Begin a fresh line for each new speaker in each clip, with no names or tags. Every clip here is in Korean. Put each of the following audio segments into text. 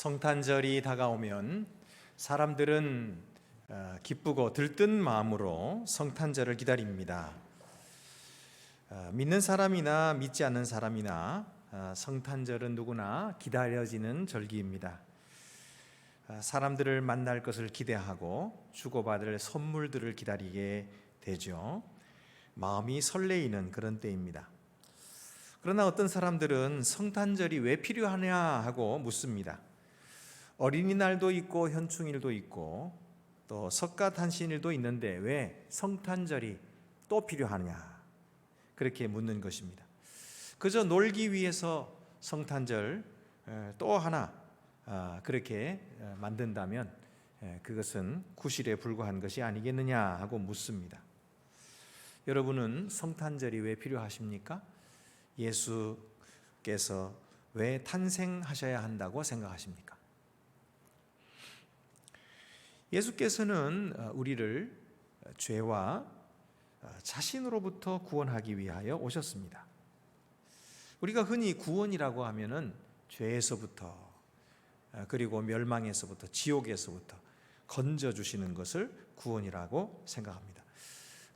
성탄절이 다가오면 사람들은 어, 기쁘고 들뜬 마음으로 성탄절을 기다립니다. 어, 믿는 사람이나 믿지 않는 사람이나 어, 성탄절은 누구나 기다려지는 절기입니다. 어, 사람들을 만날 것을 기대하고 주고받을 선물들을 기다리게 되죠. 마음이 설레이는 그런 때입니다. 그러나 어떤 사람들은 성탄절이 왜 필요하냐 하고 묻습니다. 어린이날도 있고 현충일도 있고 또 석가탄신일도 있는데 왜 성탄절이 또 필요하냐 그렇게 묻는 것입니다. 그저 놀기 위해서 성탄절 에, 또 하나 아, 그렇게 에, 만든다면 에, 그것은 구실에 불과한 것이 아니겠느냐 하고 묻습니다. 여러분은 성탄절이 왜 필요하십니까? 예수께서 왜 탄생하셔야 한다고 생각하십니까? 예수께서는 어, 우리를 죄와 어, 자신으로부터 구원하기 위하여 오셨습니다. 우리가 흔히 구원이라고 하면은 죄에서부터 어, 그리고 멸망에서부터 지옥에서부터 건져 주시는 것을 구원이라고 생각합니다.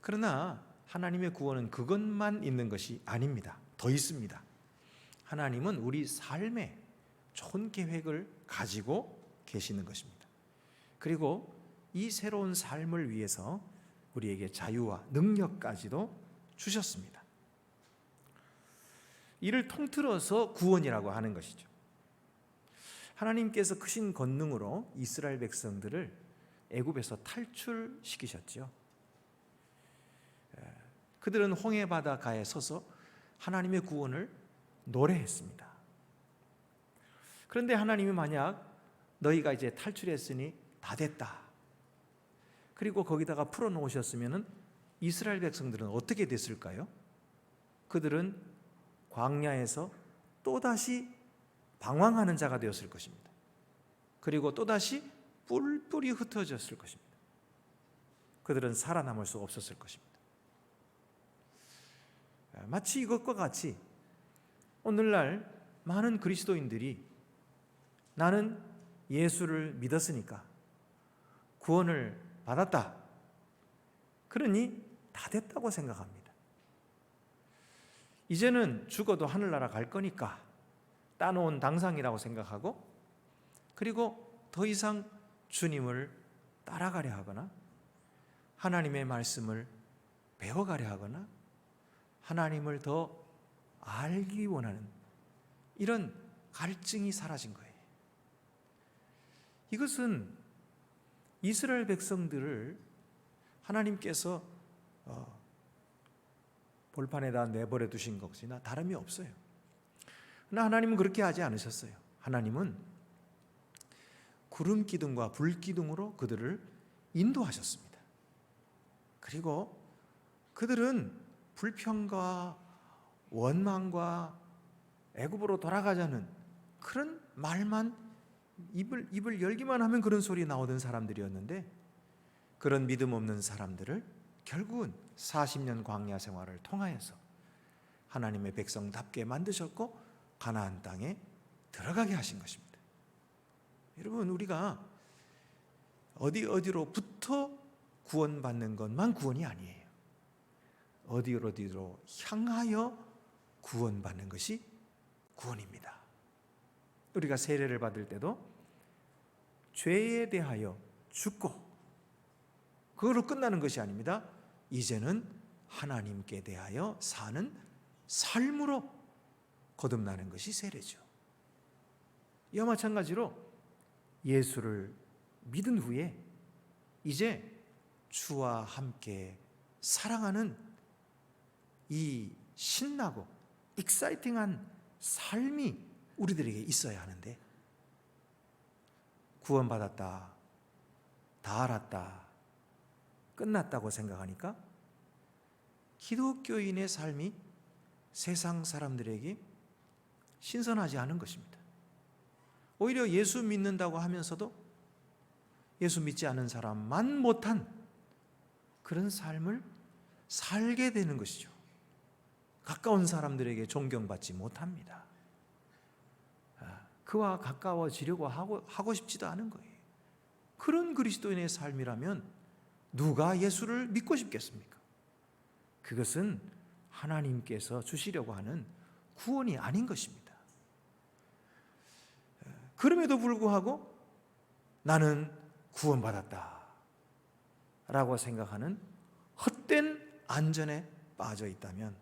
그러나 하나님의 구원은 그것만 있는 것이 아닙니다. 더 있습니다. 하나님은 우리 삶에 좋은 계획을 가지고 계시는 것입니다. 그리고 이 새로운 삶을 위해서 우리에게 자유와 능력까지도 주셨습니다. 이를 통틀어서 구원이라고 하는 것이죠. 하나님께서 크신 권능으로 이스라엘 백성들을 애굽에서 탈출시키셨죠. 그들은 홍해 바다가에 서서 하나님의 구원을 노래했습니다. 그런데 하나님이 만약 너희가 이제 탈출했으니 다 됐다. 그리고 거기다가 풀어 놓으셨으면은 이스라엘 백성들은 어떻게 됐을까요? 그들은 광야에서 또다시 방황하는 자가 되었을 것입니다. 그리고 또다시 뿔뿔이 흩어졌을 것입니다. 그들은 살아남을 수 없었을 것입니다. 마치 이것과 같이 오늘날 많은 그리스도인들이 나는 예수를 믿었으니까 구원을 받았다. 그러니 다 됐다고 생각합니다. 이제는 죽어도 하늘나라 갈 거니까 따놓은 당상이라고 생각하고 그리고 더 이상 주님을 따라가려 하거나 하나님의 말씀을 배워가려 하거나 하나님을 더 알기 원하는 이런 갈증이 사라진 거예요. 이것은 이스라엘 백성들을 하나님께서 어, 볼판에다 내버려 두신 것이나 다름이 없어요. 그러나 하나님은 그렇게 하지 않으셨어요. 하나님은 구름 기둥과 불 기둥으로 그들을 인도하셨습니다. 그리고 그들은 불평과 원망과 애굽으로 돌아가자는 그런 말만 입을 입을 열기만 하면 그런 소리 나오던 사람들이었는데 그런 믿음 없는 사람들을 결국은 40년 광야 생활을 통하여서 하나님의 백성답게 만드셨고 가나안 땅에 들어가게 하신 것입니다. 여러분 우리가 어디 어디로부터 구원받는 것만 구원이 아니에요. 어디 어디로 향하여 구원받는 것이 구원입니다. 우리가 세례를 받을 때도 죄에 대하여 죽고 그걸로 끝나는 것이 아닙니다. 이제는 하나님께 대하여 사는 삶으로 거듭나는 것이 세례죠. 이와 마찬가지로 예수를 믿은 후에 이제 주와 함께 사랑하는 이 신나고 익사이팅한 삶이 우리들에게 있어야 하는데 구원받았다, 다 알았다, 끝났다고 생각하니까 기독교인의 삶이 세상 사람들에게 신선하지 않은 것입니다. 오히려 예수 믿는다고 하면서도 예수 믿지 않은 사람만 못한 그런 삶을 살게 되는 것이죠. 가까운 사람들에게 존경받지 못합니다. 그와 가까워지려고 하고, 하고 싶지도 않은 거예요. 그런 그리스도인의 삶이라면 누가 예수를 믿고 싶겠습니까? 그것은 하나님께서 주시려고 하는 구원이 아닌 것입니다. 그럼에도 불구하고 나는 구원받았다. 라고 생각하는 헛된 안전에 빠져 있다면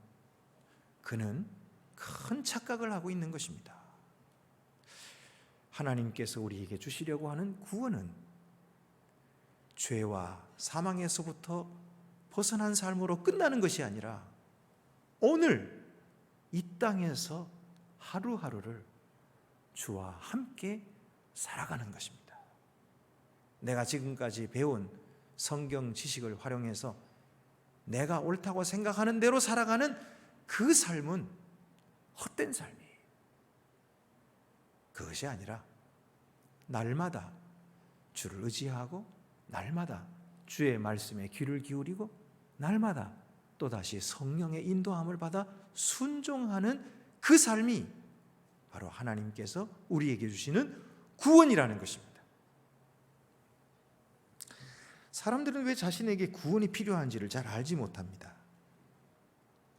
그는 큰 착각을 하고 있는 것입니다. 하나님께서 우리에게 주시려고 하는 구원은 죄와 사망에서부터 벗어난 삶으로 끝나는 것이 아니라 오늘 이 땅에서 하루하루를 주와 함께 살아가는 것입니다. 내가 지금까지 배운 성경 지식을 활용해서 내가 옳다고 생각하는 대로 살아가는 그 삶은 헛된 삶이에요. 그것이 아니라 날마다 주를 의지하고 날마다 주의 말씀에 귀를 기울이고 날마다 또다시 성령의 인도함을 받아 순종하는 그 삶이 바로 하나님께서 우리에게 주시는 구원이라는 것입니다. 사람들은 왜 자신에게 구원이 필요한지를 잘 알지 못합니다.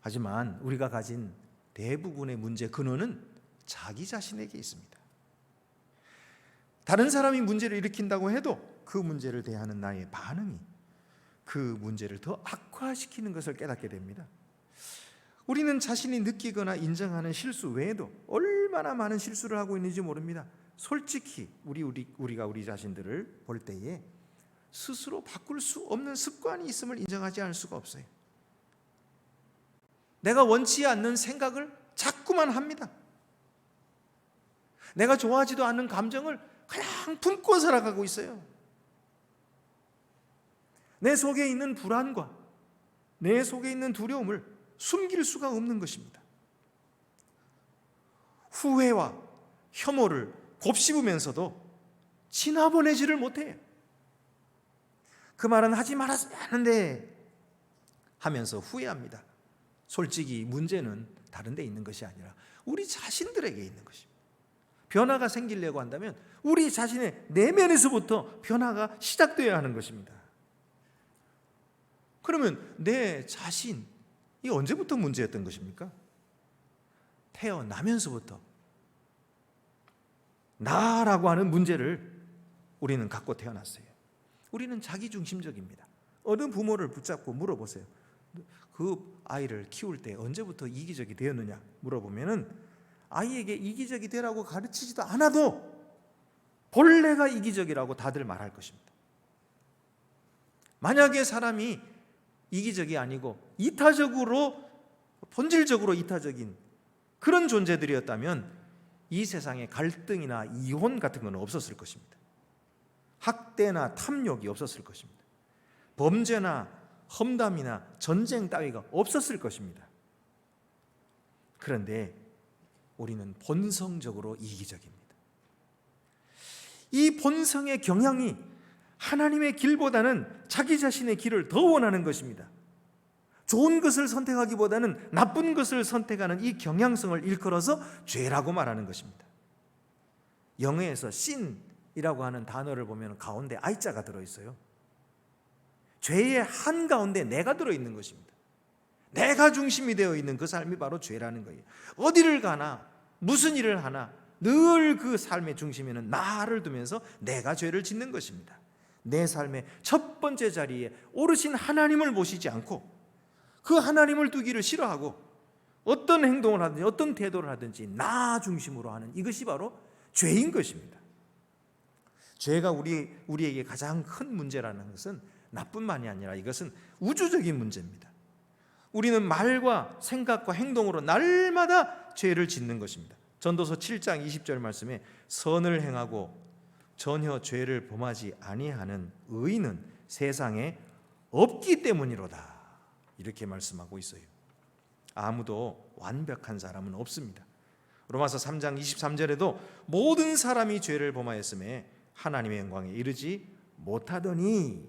하지만 우리가 가진 대부분의 문제 근원은 자기 자신에게 있습니다. 다른 사람이 문제를 일으킨다고 해도 그 문제를 대하는 나의 반응이 그 문제를 더 악화시키는 것을 깨닫게 됩니다. 우리는 자신이 느끼거나 인정하는 실수 외에도 얼마나 많은 실수를 하고 있는지 모릅니다. 솔직히 우리 우리 우리가 우리 자신들을 볼 때에 스스로 바꿀 수 없는 습관이 있음을 인정하지 않을 수가 없어요. 내가 원치 않는 생각을 자꾸만 합니다. 내가 좋아하지도 않는 감정을 그냥 품고 살아가고 있어요. 내 속에 있는 불안과 내 속에 있는 두려움을 숨길 수가 없는 것입니다. 후회와 혐오를 곱씹으면서도 지나보내지를 못해요. 그 말은 하지 말았어야 하는데 하면서 후회합니다. 솔직히 문제는 다른 데 있는 것이 아니라 우리 자신들에게 있는 것입니다. 변화가 생기려고 한다면 우리 자신의 내면에서부터 변화가 시작되어야 하는 것입니다. 그러면 내 자신 이 언제부터 문제였던 것입니까? 태어나면서부터 나라고 하는 문제를 우리는 갖고 태어났어요. 우리는 자기중심적입니다. 어느 부모를 붙잡고 물어보세요. 그 아이를 키울 때 언제부터 이기적이 되었느냐 물어보면은 아이에게 이기적이 되라고 가르치지도 않아도 본래가 이기적이라고 다들 말할 것입니다. 만약에 사람이 이기적이 아니고 이타적으로 본질적으로 이타적인 그런 존재들이었다면 이 세상에 갈등이나 이혼 같은 건 없었을 것입니다. 학대나 탐욕이 없었을 것입니다. 범죄나 험담이나 전쟁 따위가 없었을 것입니다. 그런데 우리는 본성적으로 이기적입니다. 이 본성의 경향이 하나님의 길보다는 자기 자신의 길을 더 원하는 것입니다. 좋은 것을 선택하기보다는 나쁜 것을 선택하는 이 경향성을 일컬어서 죄라고 말하는 것입니다. 영어에서 sin이라고 하는 단어를 보면 가운데 i자가 들어 있어요. 죄의 한 가운데 내가 들어 있는 것입니다. 내가 중심이 되어 있는 그 삶이 바로 죄라는 거예요. 어디를 가나 무슨 일을 하나 늘 그 삶의 중심에는 나를 두면서 내가 죄를 짓는 것입니다. 내 삶의 첫 번째 자리에 오르신 하나님을 모시지 않고 그 하나님을 두기를 싫어하고 어떤 행동을 하든지 어떤 태도를 하든지 나 중심으로 하는 이것이 바로 죄인 것입니다. 죄가 우리 우리에게 가장 큰 문제라는 것은 나뿐만이 아니라 이것은 우주적인 문제입니다. 우리는 말과 생각과 행동으로 날마다 죄를 짓는 것입니다. 전도서 7장 20절 말씀에 선을 행하고 전혀 죄를 범하지 아니하는 의인은 세상에 없기 때문이로다. 이렇게 말씀하고 있어요. 아무도 완벽한 사람은 없습니다. 로마서 3장 23절에도 모든 사람이 죄를 범하였음에 하나님의 영광에 이르지 못하더니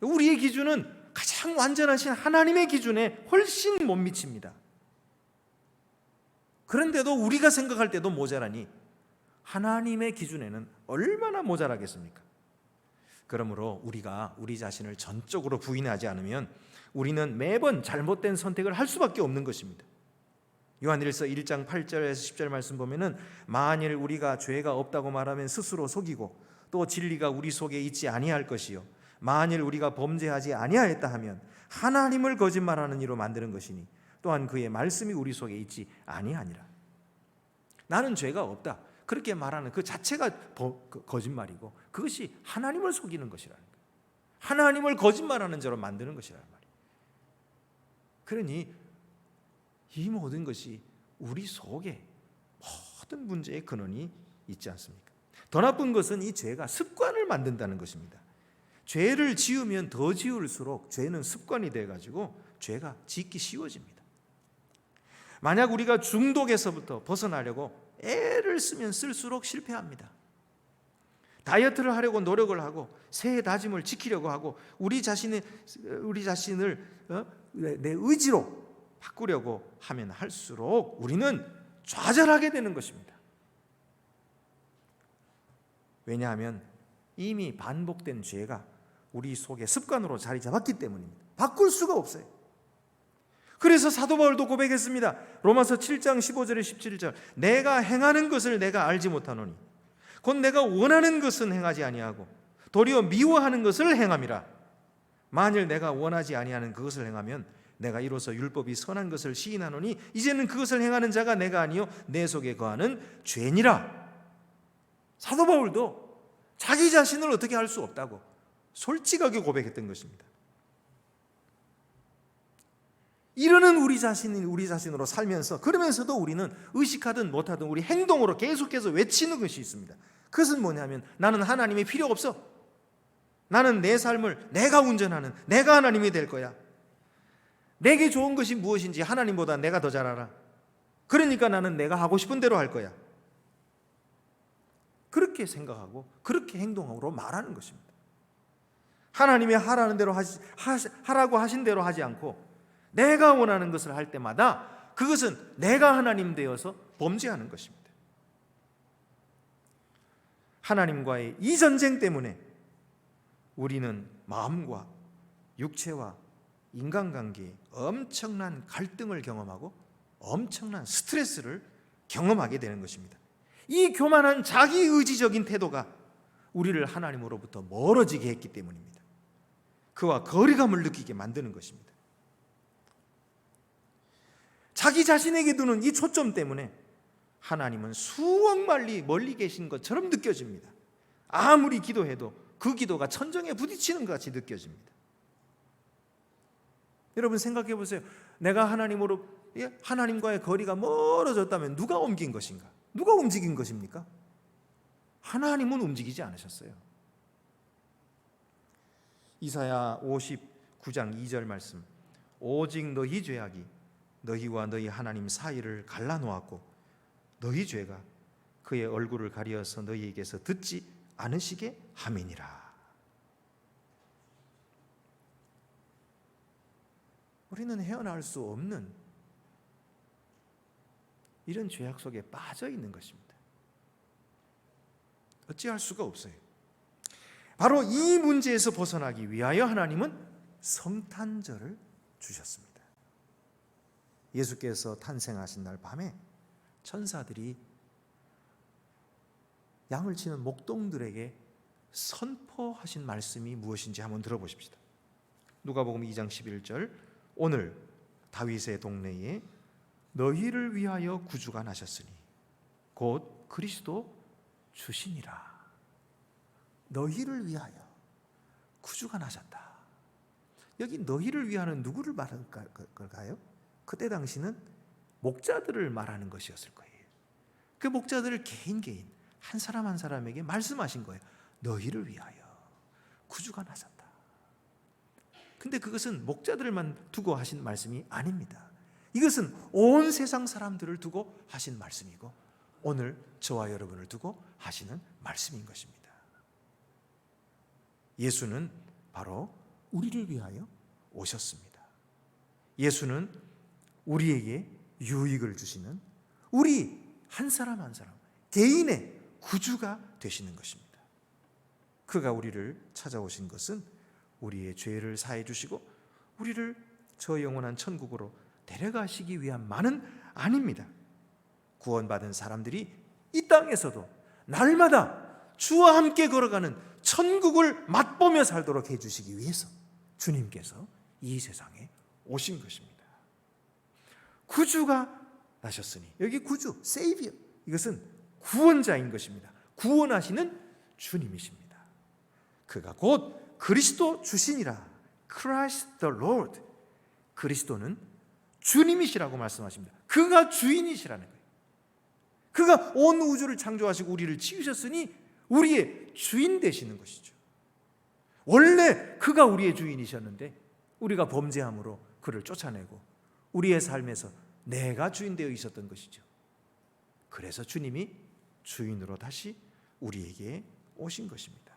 우리의 기준은 가장 완전하신 하나님의 기준에 훨씬 못 미칩니다. 그런데도 우리가 생각할 때도 모자라니 하나님의 기준에는 얼마나 모자라겠습니까? 그러므로 우리가 우리 자신을 전적으로 부인하지 않으면 우리는 매번 잘못된 선택을 할 수밖에 없는 것입니다. 요한일서 1장 8절에서 10절 말씀 보면은 만일 우리가 죄가 없다고 말하면 스스로 속이고 또 진리가 우리 속에 있지 아니할 것이요 만일 우리가 범죄하지 아니하였다 하면 하나님을 거짓말하는 이로 만드는 것이니 또한 그의 말씀이 우리 속에 있지 아니하니라. 나는 죄가 없다. 그렇게 말하는 그 자체가 버- 그 거짓말이고 그것이 하나님을 속이는 것이라는 거예요. 하나님을 거짓말하는 자로 만드는 것이라는 말이에요. 그러니 이 모든 것이 우리 속에 모든 문제의 근원이 있지 않습니까? 더 나쁜 것은 이 죄가 습관을 만든다는 것입니다. 죄를 지으면 더 지을수록 죄는 습관이 돼 가지고 죄가 짓기 쉬워집니다. 만약 우리가 중독에서부터 벗어나려고 애를 쓰면 쓸수록 실패합니다. 다이어트를 하려고 노력을 하고 새해 다짐을 지키려고 하고 우리 자신의 우리 자신을 어? 내내 의지로 바꾸려고 하면 할수록 우리는 좌절하게 되는 것입니다. 왜냐하면 이미 반복된 죄가 우리 속에 습관으로 자리 잡았기 때문입니다. 바꿀 수가 없어요. 그래서 사도 바울도 고백했습니다. 로마서 7장 15절에 17절. 내가 행하는 것을 내가 알지 못하노니 곧 내가 원하는 것은 행하지 아니하고 도리어 미워하는 것을 행함이라. 만일 내가 원하지 아니하는 그것을 행하면 내가 이로써 율법이 선한 것을 시인하노니 이제는 그것을 행하는 자가 내가 아니요 내 속에 거하는 죄니라. 사도 바울도 자기 자신을 어떻게 할 수 없다고 솔직하게 고백했던 것입니다. 이러는 우리 자신이 우리 자신으로 살면서 그러면서도 우리는 의식하든 못하든 우리 행동으로 계속해서 외치는 것이 있습니다. 그것은 뭐냐면 나는 하나님이 필요 없어. 나는 내 삶을 내가 운전하는 내가 하나님이 될 거야. 내게 좋은 것이 무엇인지 하나님보다 내가 더 잘 알아. 그러니까 나는 내가 하고 싶은 대로 할 거야. 그렇게 생각하고 그렇게 행동으로 말하는 것입니다. 하나님이 하라는 대로 하시, 하라고 하신 대로 하지 않고 내가 원하는 것을 할 때마다 그것은 내가 하나님 되어서 범죄하는 것입니다. 하나님과의 이 전쟁 때문에 우리는 마음과 육체와 인간관계에 엄청난 갈등을 경험하고 엄청난 스트레스를 경험하게 되는 것입니다. 이 교만한 자기 의지적인 태도가 우리를 하나님으로부터 멀어지게 했기 때문입니다. 그와 거리감을 느끼게 만드는 것입니다. 자기 자신에게 두는 이 초점 때문에 하나님은 수억 마리 멀리 계신 것처럼 느껴집니다. 아무리 기도해도 그 기도가 천정에 부딪히는 것 같이 느껴집니다. 여러분 생각해 보세요. 내가 하나님으로 예? 하나님과의 거리가 멀어졌다면 누가 옮긴 것인가? 누가 움직인 것입니까? 하나님은 움직이지 않으셨어요. 이사야 59장 2절 말씀. 오직 너희 죄악이 너희와 너희 하나님 사이를 갈라 놓았고 너희 죄가 그의 얼굴을 가리어서 너희에게서 듣지 않으시게 함이니라. 우리는 헤어나올 수 없는 이런 죄악 속에 빠져 있는 것입니다. 어찌할 수가 없어요. 바로 이 문제에서 벗어나기 위하여 하나님은 성탄절을 주셨습니다. 예수께서 탄생하신 날 밤에 천사들이 양을 치는 목동들에게 선포하신 말씀이 무엇인지 한번 들어보십시다. 누가복음 2장 11절 오늘 다윗의 동네에 너희를 위하여 구주가 나셨으니 곧 그리스도 주시니라. 너희를 위하여 구주가 나셨다. 여기 너희를 위하는 누구를 말하는 걸까요? 그때 당시는 목자들을 말하는 것이었을 거예요. 그 목자들을 개인 개인 한 사람 한 사람에게 말씀하신 거예요. 너희를 위하여 구주가 나셨다. 근데 그것은 목자들만 두고 하신 말씀이 아닙니다. 이것은 온 세상 사람들을 두고 하신 말씀이고 오늘 저와 여러분을 두고 하시는 말씀인 것입니다. 예수는 바로 우리를 위하여 오셨습니다. 예수는 우리에게 유익을 주시는 우리 한 사람 한 사람 개인의 구주가 되시는 것입니다. 그가 우리를 찾아오신 것은 우리의 죄를 사해 주시고 우리를 저 영원한 천국으로 데려가시기 위함만은 아닙니다. 구원받은 사람들이 이 땅에서도 날마다 주와 함께 걸어가는 천국을 맛보며 살도록 해주시기 위해서 주님께서 이 세상에 오신 것입니다. 구주가 나셨으니 여기 구주, 세이비어 이것은 구원자인 것입니다. 구원하시는 주님이십니다. 그가 곧 그리스도 주신이라 Christ the Lord 그리스도는 주님이시라고 말씀하십니다. 그가 주인이시라는 거예요. 그가 온 우주를 창조하시고 우리를 지으셨으니 우리의 주인 되시는 것이죠. 원래 그가 우리의 주인이셨는데 우리가 범죄함으로 그를 쫓아내고 우리의 삶에서 내가 주인 되어 있었던 것이죠. 그래서 주님이 주인으로 다시 우리에게 오신 것입니다.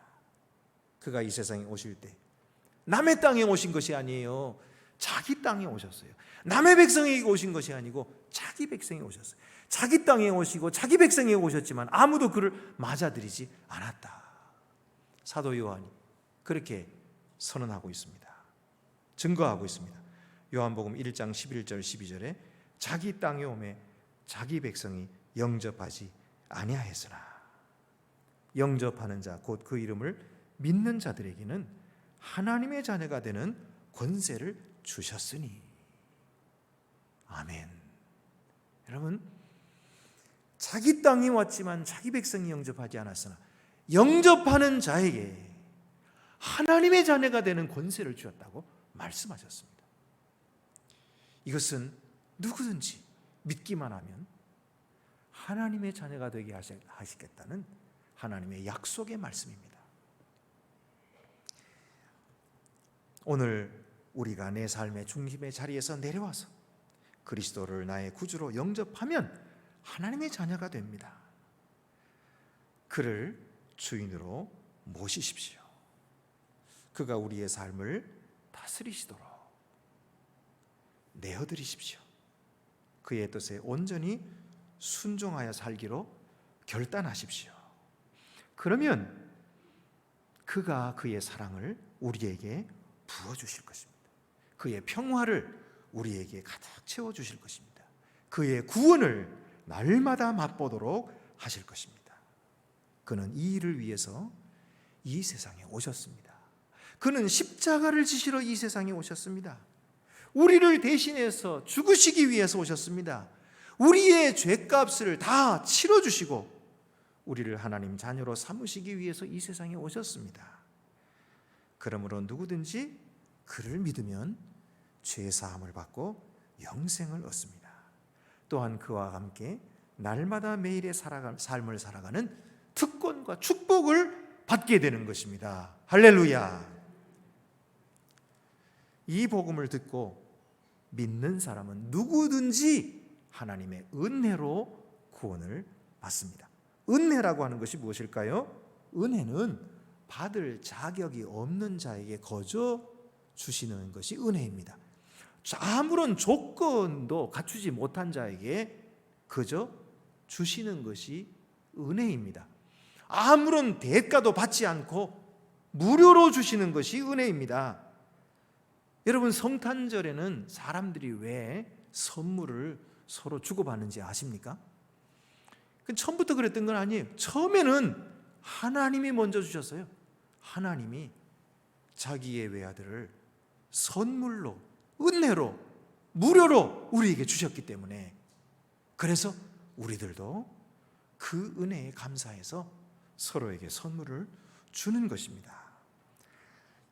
그가 이 세상에 오실 때 남의 땅에 오신 것이 아니에요. 자기 땅에 오셨어요. 남의 백성에게 오신 것이 아니고 자기 백성에 오셨어요. 자기 땅에 오시고 자기 백성에게 오셨지만 아무도 그를 맞아들이지 않았다. 사도 요한이 그렇게 선언하고 있습니다. 증거하고 있습니다. 요한복음 1장 11절 12절에 자기 땅에 오매 자기 백성이 영접하지 아니하였으나 영접하는 자 곧 그 이름을 믿는 자들에게는 하나님의 자녀가 되는 권세를 주셨으니 아멘. 여러분 자기 땅에 왔지만 자기 백성이 영접하지 않았으나 영접하는 자에게 하나님의 자녀가 되는 권세를 주었다고 말씀하셨습니다. 이것은 누구든지 믿기만 하면 하나님의 자녀가 되게 하시겠다는 하나님의 약속의 말씀입니다. 오늘 우리가 내 삶의 중심의 자리에서 내려와서 그리스도를 나의 구주로 영접하면 하나님의 자녀가 됩니다. 그를 주인으로 모시십시오. 그가 우리의 삶을 다스리시도록 내어드리십시오. 그의 뜻에 온전히 순종하여 살기로 결단하십시오. 그러면 그가 그의 사랑을 우리에게 부어 주실 것입니다. 그의 평화를 우리에게 가득 채워 주실 것입니다. 그의 구원을 날마다 맛보도록 하실 것입니다. 그는 이 일을 위해서 이 세상에 오셨습니다. 그는 십자가를 지시러 이 세상에 오셨습니다. 우리를 대신해서 죽으시기 위해서 오셨습니다. 우리의 죄값을 다 치러 주시고 우리를 하나님 자녀로 삼으시기 위해서 이 세상에 오셨습니다. 그러므로 누구든지 그를 믿으면 죄 사함을 받고 영생을 얻습니다. 또한 그와 함께 날마다 매일의 살아가, 삶을 살아가는 특권과 축복을 받게 되는 것입니다. 할렐루야. 이 복음을 듣고 믿는 사람은 누구든지 하나님의 은혜로 구원을 받습니다. 은혜라고 하는 것이 무엇일까요? 은혜는 받을 자격이 없는 자에게 거저 주시는 것이 은혜입니다. 아무런 조건도 갖추지 못한 자에게 그저 주시는 것이 은혜입니다. 아무런 대가도 받지 않고 무료로 주시는 것이 은혜입니다. 여러분 성탄절에는 사람들이 왜 선물을 서로 주고받는지 아십니까? 그 처음부터 그랬던 건 아니에요. 처음에는 하나님이 먼저 주셨어요. 하나님이 자기의 외아들을 선물로 은혜로 무료로 우리에게 주셨기 때문에 그래서 우리들도 그 은혜에 감사해서 서로에게 선물을 주는 것입니다.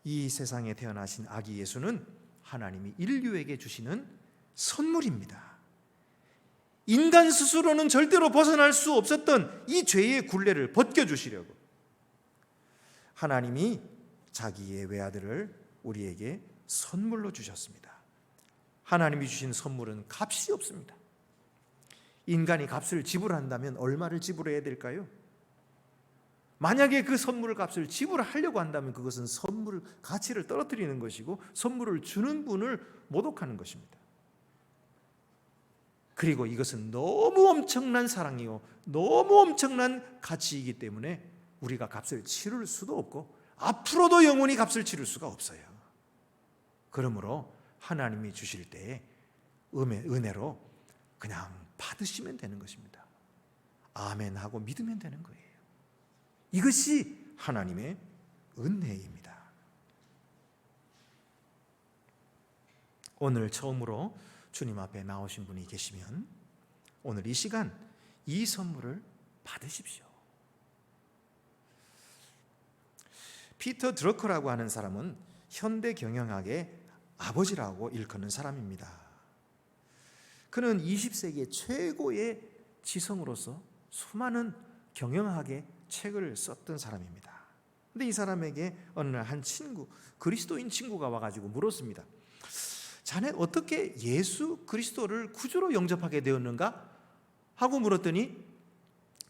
이 세상에 태어나신 아기 예수는 하나님이 인류에게 주시는 선물입니다. 인간 스스로는 절대로 벗어날 수 없었던 이 죄의 굴레를 벗겨주시려고 하나님이 자기의 외아들을 우리에게 선물로 주셨습니다. 하나님이 주신 선물은 값이 없습니다. 인간이 값을 지불한다면 얼마를 지불해야 될까요? 만약에 그 선물 값을 지불하려고 한다면 그것은 선물 가치를 떨어뜨리는 것이고 선물을 주는 분을 모독하는 것입니다. 그리고 이것은 너무 엄청난 사랑이요. 너무 엄청난 가치이기 때문에 우리가 값을 치를 수도 없고 앞으로도 영원히 값을 치를 수가 없어요. 그러므로 하나님이 주실 때에 은혜, 은혜로 그냥 받으시면 되는 것입니다. 아멘 하고 믿으면 되는 거예요. 이것이 하나님의 은혜입니다. 오늘 처음으로 주님 앞에 나오신 분이 계시면 오늘 이 시간 이 선물을 받으십시오. 피터 드러커라고 하는 사람은 현대 경영학의 아버지라고 일컫는 사람입니다. 그는 20세기 최고의 지성으로서 수많은 경영학의 책을 썼던 사람입니다. 근데 이 사람에게 어느 날 한 친구, 그리스도인 친구가 와가지고 물었습니다. 자네 어떻게 예수 그리스도를 구주로 영접하게 되었는가? 하고 물었더니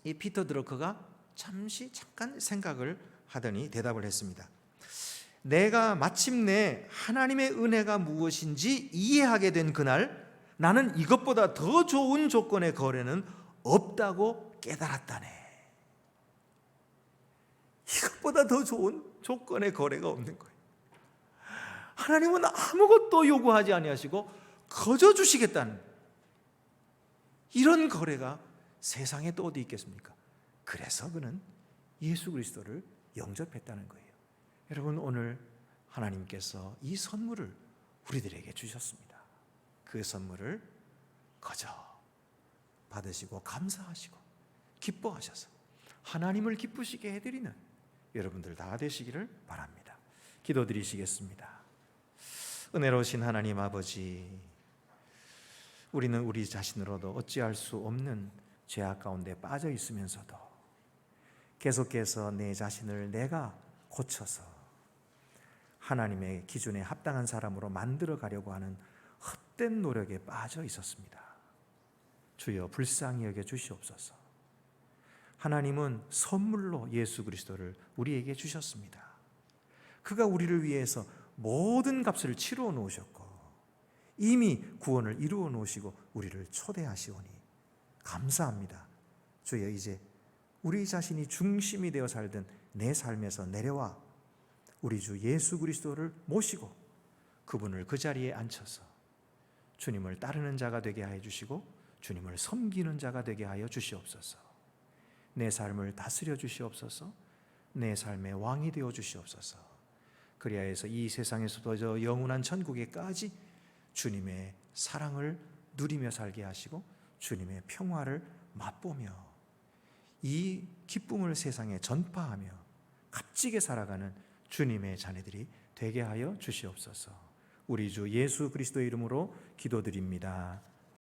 이 피터 드러커가 잠시 잠깐 생각을 하더니 대답을 했습니다. 내가 마침내 하나님의 은혜가 무엇인지 이해하게 된 그날 나는 이것보다 더 좋은 조건의 거래는 없다고 깨달았다네. 이것보다 더 좋은 조건의 거래가 없는 거예요. 하나님은 아무것도 요구하지 아니하시고 거저 주시겠다는 이런 거래가 세상에 또 어디 있겠습니까? 그래서 그는 예수 그리스도를 영접했다는 거예요. 여러분 오늘 하나님께서 이 선물을 우리들에게 주셨습니다. 그 선물을 거저 받으시고 감사하시고 기뻐하셔서 하나님을 기쁘시게 해드리는 여러분들 다 되시기를 바랍니다. 기도드리시겠습니다. 은혜로우신 하나님 아버지, 우리는 우리 자신으로도 어찌할 수 없는 죄악 가운데 빠져 있으면서도 계속해서 내 자신을 내가 고쳐서 하나님의 기준에 합당한 사람으로 만들어 가려고 하는 헛된 노력에 빠져 있었습니다. 주여 불쌍히 여겨 주시옵소서. 하나님은 선물로 예수 그리스도를 우리에게 주셨습니다. 그가 우리를 위해서 모든 값을 치루어 놓으셨고 이미 구원을 이루어 놓으시고 우리를 초대하시오니 감사합니다. 주여 이제 우리 자신이 중심이 되어 살던 내 삶에서 내려와 우리 주 예수 그리스도를 모시고 그분을 그 자리에 앉혀서 주님을 따르는 자가 되게 하여 주시고 주님을 섬기는 자가 되게 하여 주시옵소서. 내 삶을 다스려 주시옵소서. 내 삶의 왕이 되어 주시옵소서. 그리하여서 이 세상에서도 저 영원한 천국에까지 주님의 사랑을 누리며 살게 하시고 주님의 평화를 맛보며 이 기쁨을 세상에 전파하며 값지게 살아가는 주님의 자녀들이 되게 하여 주시옵소서. 우리 주 예수 그리스도의 이름으로 기도드립니다.